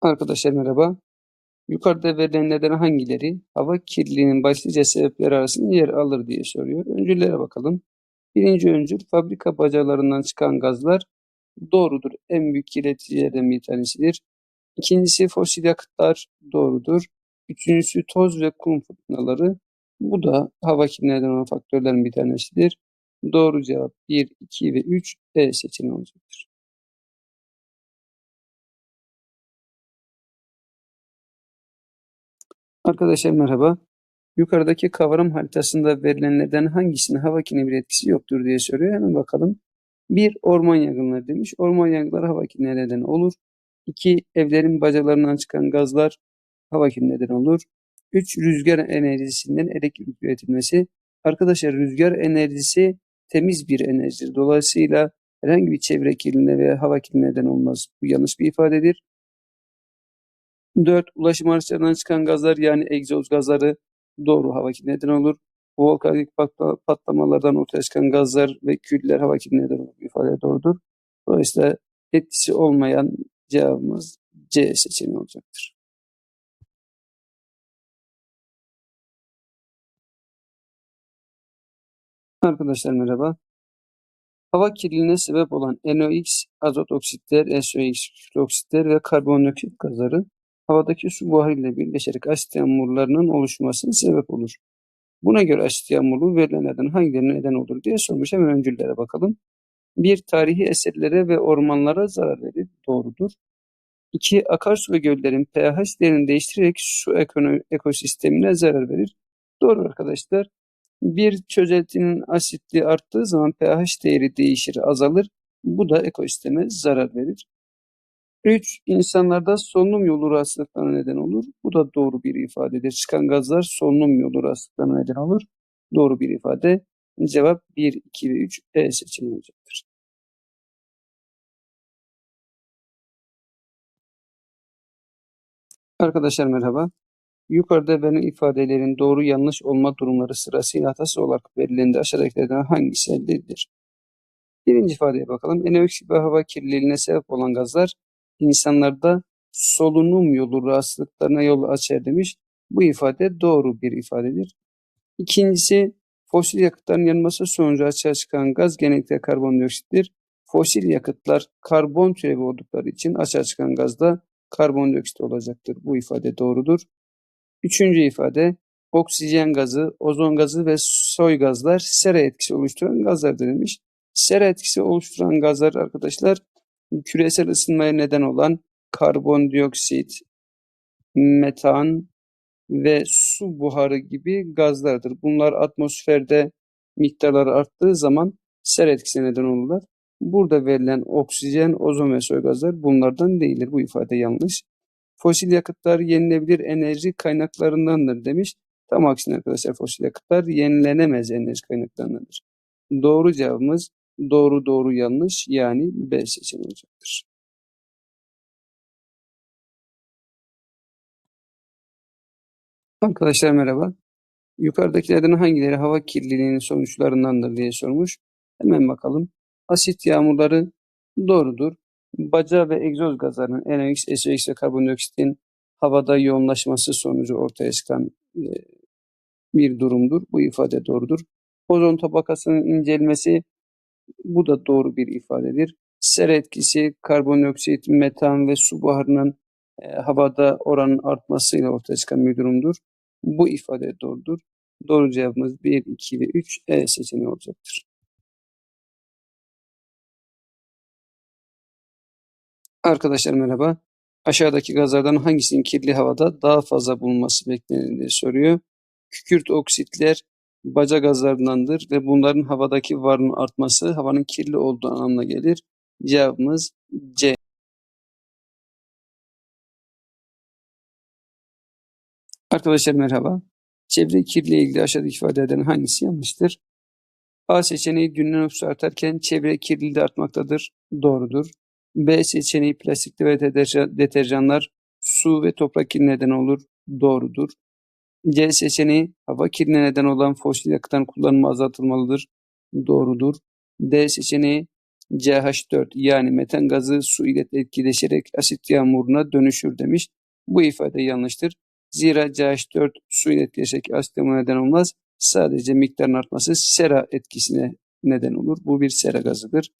Arkadaşlar merhaba. Yukarıda verilenlerden hangileri hava kirliliğinin başlıca sebepleri arasında yer alır diye soruyor. Öncüllere bakalım. Birinci öncül fabrika bacalarından çıkan gazlar doğrudur. En büyük kirleticilerden bir tanesidir. İkincisi fosil yakıtlar doğrudur. Üçüncüsü toz ve kum fırtınaları. Bu da hava kirliliğinden olan faktörlerin bir tanesidir. Doğru cevap 1, 2 ve 3 E seçeneği olacaktır. Arkadaşlar merhaba. Yukarıdaki kavram haritasında verilenlerden hangisinin hava kirliliğine bir etkisi yoktur diye soruyor. Hemen bakalım. Bir orman yangınları demiş. Orman yangınları hava kirliliğine neden olur. İki evlerin bacalarından çıkan gazlar hava kirliliğine neden olur. Üç rüzgar enerjisinden elektrik üretilmesi. Arkadaşlar rüzgar enerjisi temiz bir enerjidir. Dolayısıyla herhangi bir çevre kirliliğine veya hava kirliliğine neden olmaz. Bu yanlış bir ifadedir. 4. Ulaşım araçlarından çıkan gazlar yani egzoz gazları doğru hava kirliliğine olur. Volkanik patla- patlamalardan ortaya çıkan gazlar ve küller hava kirliliğine olur. İfade doğrudur. Dolayısıyla etkisi olmayan cevabımız C seçeneği olacaktır. Arkadaşlar merhaba. Hava kirliliğine sebep olan NOx, azot oksitler, SOx, oksitler ve karbondioksit gazları havadaki su buharıyla birleşerek asit yağmurlarının oluşmasına sebep olur. Buna göre asit yağmurluğu verilenlerden hangilerine neden olur diye sormuş. Hemen öncüllere bakalım. Bir, tarihi eserlere ve ormanlara zarar verir. Doğrudur. İki, akarsu ve göllerin pH değerini değiştirerek su ekosistemine zarar verir. Doğru arkadaşlar. Bir çözeltinin asitliği arttığı zaman pH değeri değişir, azalır. Bu da ekosisteme zarar verir. 3. İnsanlarda solunum yolu rahatsızlıklarına neden olur. Bu da doğru bir ifadedir. Çıkan gazlar solunum yolu rahatsızlıklarına neden olur. Doğru bir ifade. Cevap 1, 2 ve 3 E seçeneği olacaktır. Arkadaşlar merhaba. Yukarıda verilen ifadelerin doğru yanlış olma durumları sırasıyla hatası olarak verilen aşağıdakilerden hangisi elde? Birinci ifadeye bakalım. NOx ve hava kirliliğine sebep olan gazlar insanlarda solunum yolu rahatsızlıklarına yol açar demiş. Bu ifade doğru bir ifadedir. İkincisi fosil yakıtların yanması sonucu açığa çıkan gaz genellikle karbondioksittir. Fosil yakıtlar karbon türevi oldukları için açığa çıkan gaz da karbondioksit olacaktır. Bu ifade doğrudur. Üçüncü ifade oksijen gazı, ozon gazı ve soy gazlar sera etkisi oluşturan gazlar denilmiş. Sera etkisi oluşturan gazlar arkadaşlar küresel ısınmaya neden olan karbondioksit, metan ve su buharı gibi gazlardır. Bunlar atmosferde miktarları arttığı zaman sera etkisine neden olurlar. Burada verilen oksijen, ozon ve soy gazlar bunlardan değildir. Bu ifade yanlış. Fosil yakıtlar yenilebilir enerji kaynaklarındandır demiş. Tam aksine arkadaşlar fosil yakıtlar yenilenemez enerji kaynaklarındandır. Doğru cevabımız doğru doğru yanlış yani B seçeneği olacaktır. Arkadaşlar merhaba. Yukarıdakilerden hangileri hava kirliliğinin sonuçlarındandır diye sormuş. Hemen bakalım. Asit yağmurları doğrudur. Baca ve egzoz gazlarının NOx, SOx ve karbondioksitin havada yoğunlaşması sonucu ortaya çıkan e, bir durumdur. Bu ifade doğrudur. Ozon tabakasının incelmesi bu da doğru bir ifadedir. Sera etkisi, karbondioksit, metan ve su buharının e, havada oranın artmasıyla ortaya çıkan bir durumdur. Bu ifade doğrudur. Doğru cevabımız 1, 2 ve 3 E seçeneği olacaktır. Arkadaşlar merhaba. Aşağıdaki gazlardan hangisinin kirli havada daha fazla bulunması beklenir diye soruyor. Kükürt oksitler baca gazlarındandır ve bunların havadaki varlığının artması havanın kirli olduğu anlamına gelir. Cevabımız C. Arkadaşlar merhaba. Çevre kirliliği ilgili aşağıdaki ifadelerden hangisi yanlıştır? A seçeneği dünya nüfusu artarken çevre kirliliği de artmaktadır. Doğrudur. B seçeneği plastik ve deterjan- deterjanlar su ve toprak kirliliğine neden olur. Doğrudur. C seçeneği hava kirliliğine neden olan fosil yakıtların kullanımı azaltılmalıdır. Doğrudur. D seçeneği CH4 yani metan gazı su ile etkileşerek asit yağmuruna dönüşür demiş. Bu ifade yanlıştır. Zira CH4 su ile etkileşerek asit yağmuruna neden olmaz. Sadece miktarın artması sera etkisine neden olur. Bu bir sera gazıdır.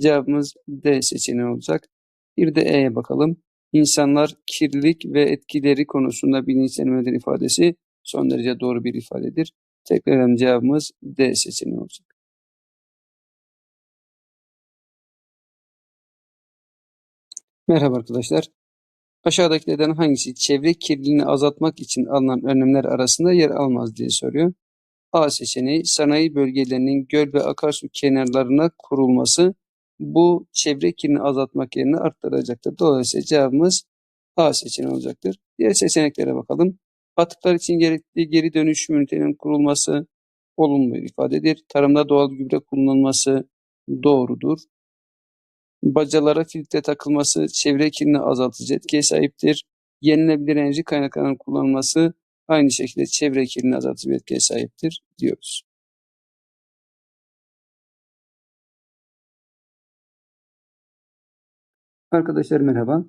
Cevabımız D seçeneği olacak. Bir de E'ye bakalım. İnsanlar kirlilik ve etkileri konusunda bilinçlenmedir ifadesi son derece doğru bir ifadedir. Tekrar cevabımız D seçeneği olacak. Merhaba arkadaşlar. Aşağıdakilerden hangisi çevre kirliliğini azaltmak için alınan önlemler arasında yer almaz diye soruyor. A seçeneği sanayi bölgelerinin göl ve akarsu kenarlarına kurulması bu çevre kirliliğini azaltmak yerine arttıracaktır. Dolayısıyla cevabımız A seçeneği olacaktır. Diğer seçeneklere bakalım. Atıklar için gerekli geri dönüşüm ünitelerinin kurulması olumlu ifadedir. Tarımda doğal gübre kullanılması doğrudur. Bacalara filtre takılması çevre kirliliğini azaltıcı etkiye sahiptir. Yenilebilir enerji kaynaklarının kullanılması aynı şekilde çevre kirliliğini azaltıcı etkiye sahiptir diyoruz. Arkadaşlar merhaba.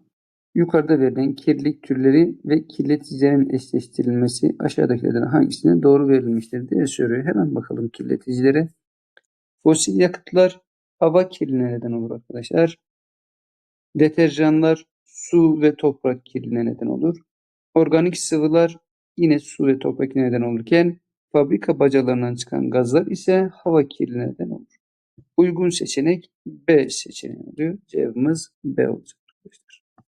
Yukarıda verilen kirlilik türleri ve kirleticilerin eşleştirilmesi aşağıdakilerden hangisine doğru verilmiştir diye soruyor. Hemen bakalım kirleticilere. Fosil yakıtlar hava kirliliğine neden olur arkadaşlar. Deterjanlar su ve toprak kirliliğine neden olur. Organik sıvılar yine su ve toprak neden olurken fabrika bacalarından çıkan gazlar ise hava kirliliğine neden olur. Uygun seçenek B seçeneği oluyor. Cevabımız B olacak.